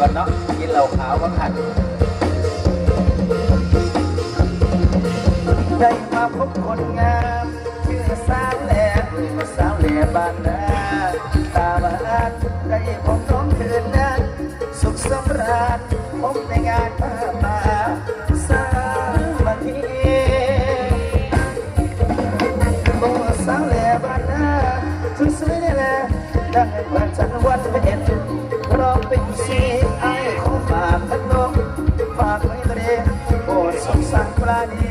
ก่อนเนาะกินเหล้าขาวบังหันได้มาพบคนงามชื่อสาวแหล่มสาวแหล่บ้านนาตาบ้านได้พบน้องคืนนั้นสุขสำราญพบใน everybody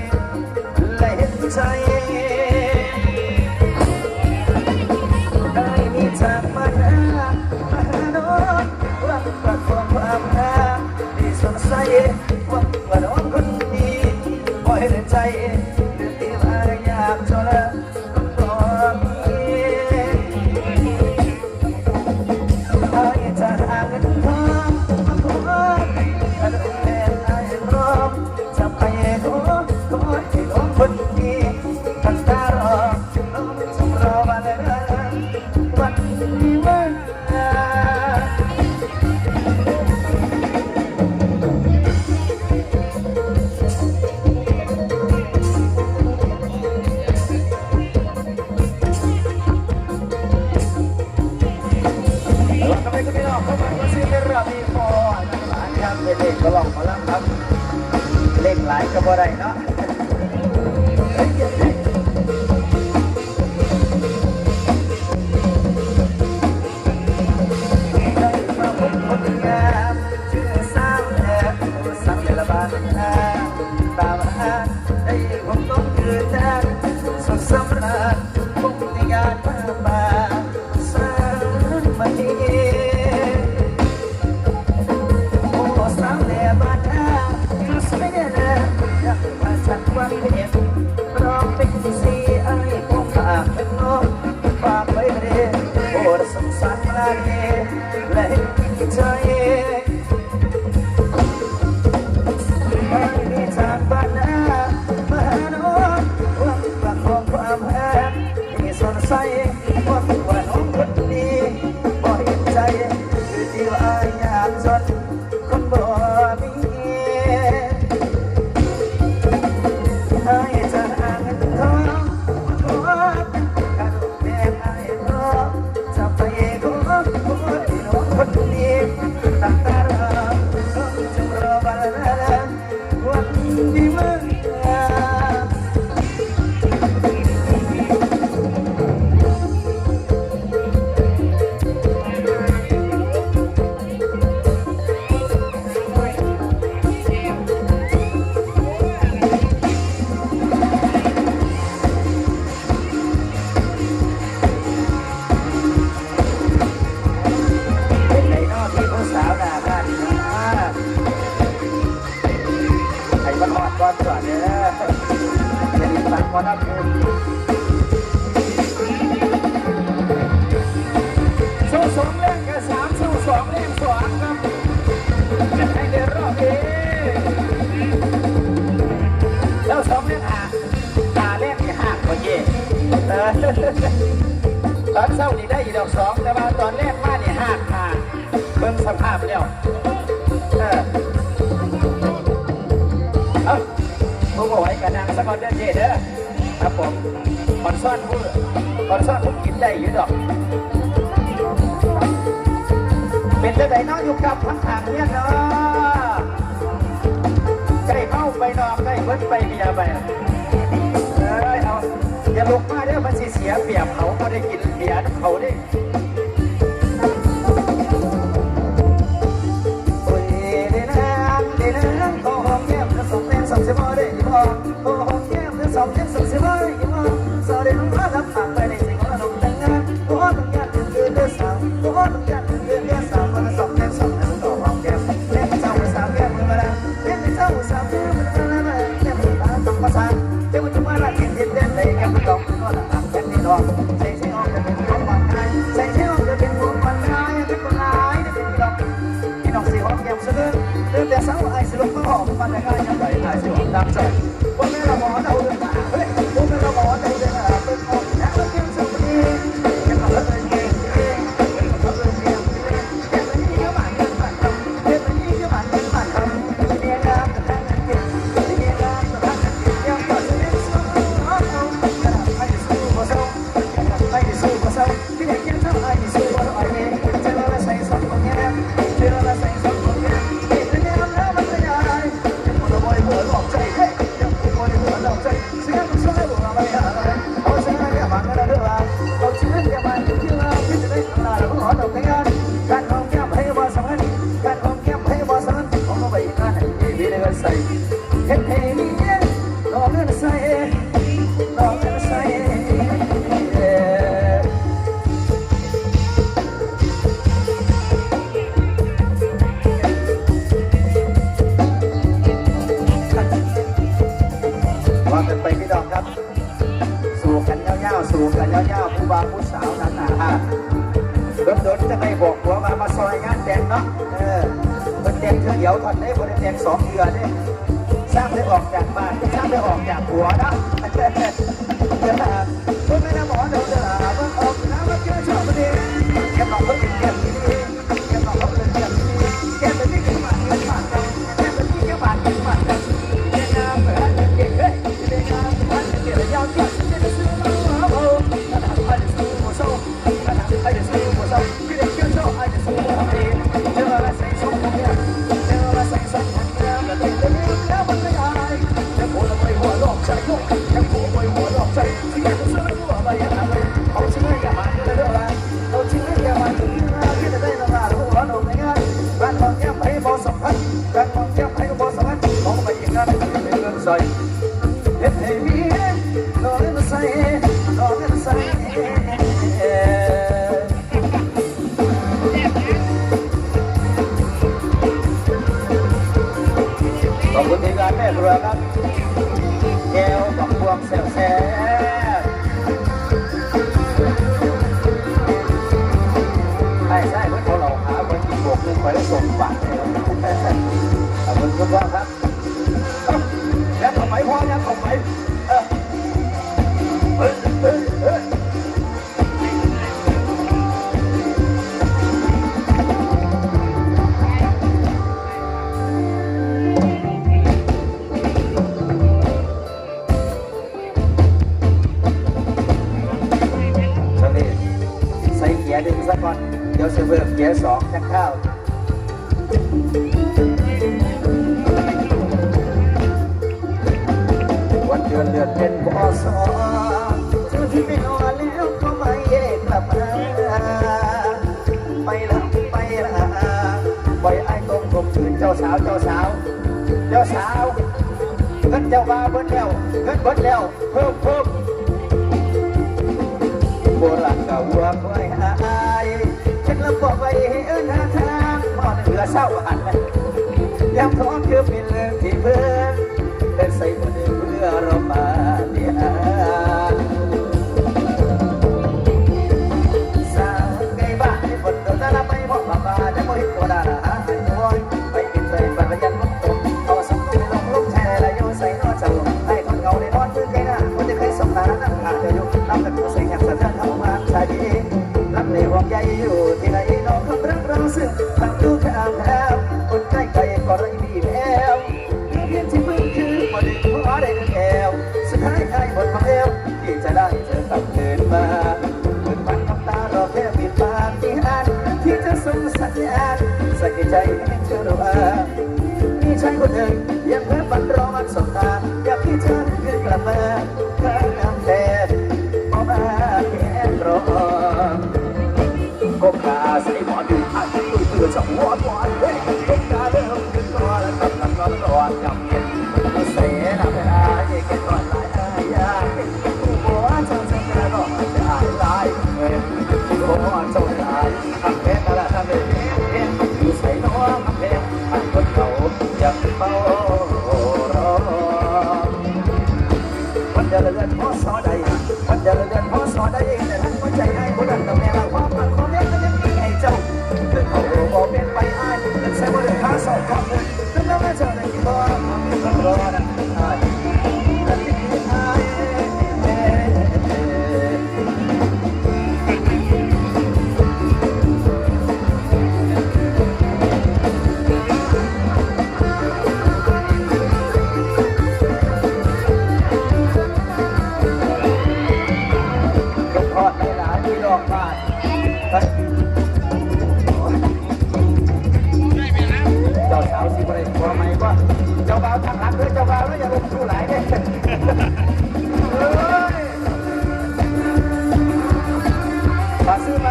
笑いな。isso aí. สองเล่งกับสามสู้สองเล่งสองครับให้เดินรอบเองแล้วสองเล่งหักตาเล่งที่หักกว่าเย่ตอนเศร้านี่ได้อีดอกสองแต่ว่าตอนเล้กมาเนี่ยหักหักเบิ่งสภาพแล้วเออเอ้าผู้บอกไว้กับนางสกอตเดอร์เจเด้อครับผมคอนซ่อนผู้คอนซ่อนผู้กินได้อยู่ดอก เป็นจะไหนน้องอยู่กับพันธางเนี่ยเนาะใกล้เข้าไปนอกใกล้เบิ้ลไปเมียไปเอ้ยเอาอย่าลุกมาเด้อมันสิเสียเปียบเขาเขาได้กินเบียร์เขาได้สองเส้นสองเส้นเลยยิ้มสอดเด่นมาลับปากไป พี่ได้ใส่เฮ็ดให้มีดอกเงินใส่ดอกเงินใส่ว่ากันไปพี่ดอกครับ สู่กันยาวๆสู่กันยาวๆผู้บ่าวผู้สาวนั้นนะฮะรถดนๆจะไปบอกหัวมามาซอยงานแต่งเนาะ เดียวถอนได้บนแต่งสองเดือนเนี่ยสร้างได้ออกจากบ้านสร้างได้ออกจากหัวนะ ขอบคุณคุณพ่อครับแล้วทำไมพ่อยังทำไมเออเฮ้ยเฮ้ยเฮ้ยช่วงนี้ใส่เกียร์หนึ่งสักก่อน เดี๋ยวจะเพิ่มเกียร์สองจะเข้า ดือนเดือนเป็นพศเธอที่ไม่นอนแล้วก็ไม่กลับมาไปละไปละปล่อยไอ้ตรงผมคืนเจ้าสาวเจ้าสาวเจ้าสาวเงินเจ้ามาเบิ้แล้วเงินเบิ้แล้วเพิ่มเพิ่มโบราณกับวัวควายหายฉันละบอกไปเอิ้นหาทางพอนเหลือเศร้าหันยามท้องคือเป็นเรื่องที่เพื่อเป็นใส่หมดเพื่อ อยู่ที่ไหนน้องคำรักเราซึ่งตั้งดูข้ามแถวคนใกล้ไกลก็ไรมีแพ้วเพียงที่มึงคือบ่ได้ขอได้เงินแอวสุดท้ายใครหมดความเอวที่จะได้เธอกลับคืนมาเปิดปันน้ำตารอแค่ปิดปากที่อ่านที่จะส่งสัญญาณใส่ใจให้เธอรู้ว่ามีชายคนหนึ่งยังเพื่อฝันรอมันสบตา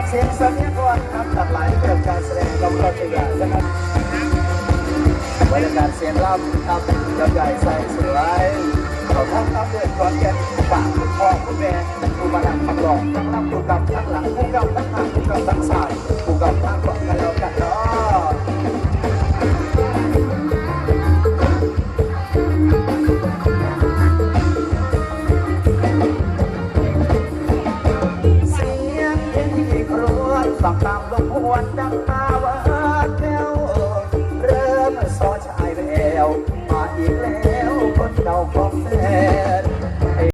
เสียงสัญญากรครับตัดหลายเกี่ยวกการแสดงเราเราจะอยานะครับบรรยากาศเสียงร่ำครับลำใหญ่ใส่สวยเราทั้งตั้งเดือดร้อนแก่ปากคุณพ่อคุณแม่คุณมาดังคำหลอกทั้งลำคุณกำทั้งหลังคุณกำทั้งหางคุณกำทั้งสายคุณกำทั้งหลอกกันแล้วกัน